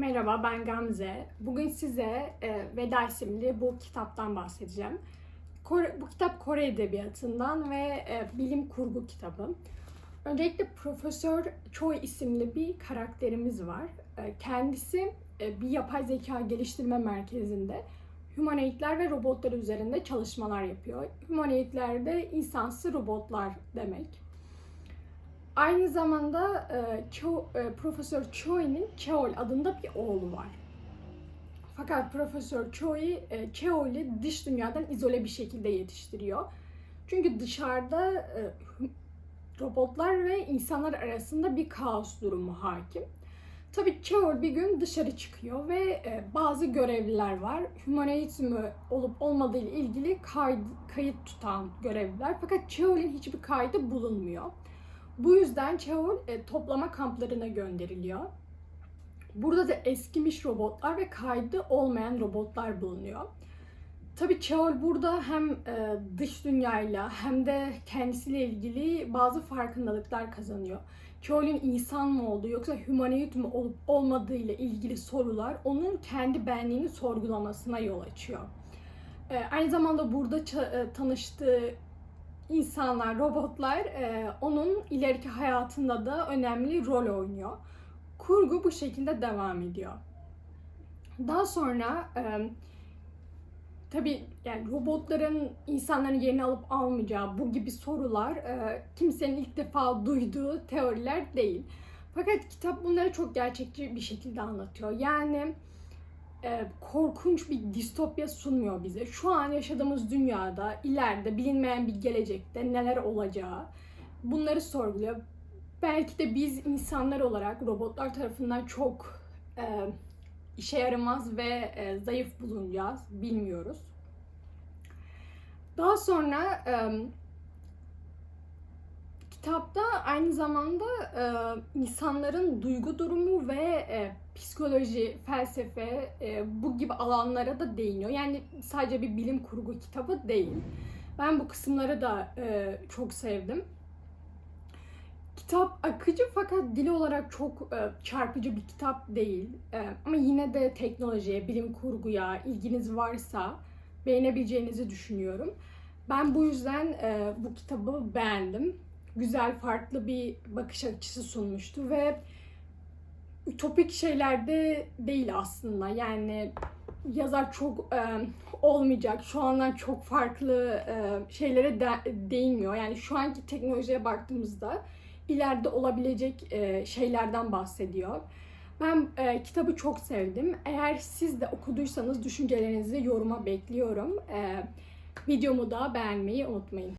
Merhaba ben Gamze. Bugün size e, Veda isimli bu kitaptan bahsedeceğim. Kore, bu kitap Kore Edebiyatı'ndan ve e, bilim kurgu kitabı. Öncelikle Profesör Choi isimli bir karakterimiz var. E, kendisi e, bir yapay zeka geliştirme merkezinde humanoidler ve robotlar üzerinde çalışmalar yapıyor. Humanoidler de insansı robotlar demek. Aynı zamanda e, Cho, e, Profesör Choi'nin Cheol adında bir oğlu var. Fakat Profesör Choi e, Cheol'i dış dünyadan izole bir şekilde yetiştiriyor. Çünkü dışarıda e, robotlar ve insanlar arasında bir kaos durumu hakim. Tabii Cheol bir gün dışarı çıkıyor ve e, bazı görevliler var. Humanizmi olup olmadığı ile ilgili kayıt, kayıt tutan görevliler. Fakat Cheol'in hiçbir kaydı bulunmuyor. Bu yüzden Cheol e, toplama kamplarına gönderiliyor. Burada da eskimiş robotlar ve kaydı olmayan robotlar bulunuyor. Tabii Cheol burada hem e, dış dünyayla hem de kendisiyle ilgili bazı farkındalıklar kazanıyor. Cheol'ün insan mı olduğu yoksa humanoid mi olup olmadığı ile ilgili sorular onun kendi benliğini sorgulamasına yol açıyor. E, aynı zamanda burada e, tanıştığı insanlar, robotlar e, onun ileriki hayatında da önemli rol oynuyor. Kurgu bu şekilde devam ediyor. Daha sonra e, tabii yani robotların insanların yerini alıp almayacağı bu gibi sorular e, kimsenin ilk defa duyduğu teoriler değil. Fakat kitap bunları çok gerçekçi bir şekilde anlatıyor. Yani e, korkunç bir distopya sunmuyor bize. Şu an yaşadığımız dünyada ileride bilinmeyen bir gelecekte neler olacağı bunları sorguluyor. Belki de biz insanlar olarak robotlar tarafından çok e, işe yaramaz ve e, zayıf bulunacağız. Bilmiyoruz. Daha sonra e, kitapta aynı zamanda e, insanların duygu durumu ve e, psikoloji, felsefe e, bu gibi alanlara da değiniyor. Yani sadece bir bilim kurgu kitabı değil. Ben bu kısımları da e, çok sevdim. Kitap akıcı fakat dil olarak çok e, çarpıcı bir kitap değil. E, ama yine de teknolojiye, bilim kurguya ilginiz varsa beğenebileceğinizi düşünüyorum. Ben bu yüzden e, bu kitabı beğendim. Güzel, farklı bir bakış açısı sunmuştu ve ütopik şeylerde değil aslında. Yani yazar çok e, olmayacak, şu andan çok farklı e, şeylere de, değinmiyor. Yani şu anki teknolojiye baktığımızda ileride olabilecek e, şeylerden bahsediyor. Ben e, kitabı çok sevdim. Eğer siz de okuduysanız düşüncelerinizi yoruma bekliyorum. E, videomu da beğenmeyi unutmayın.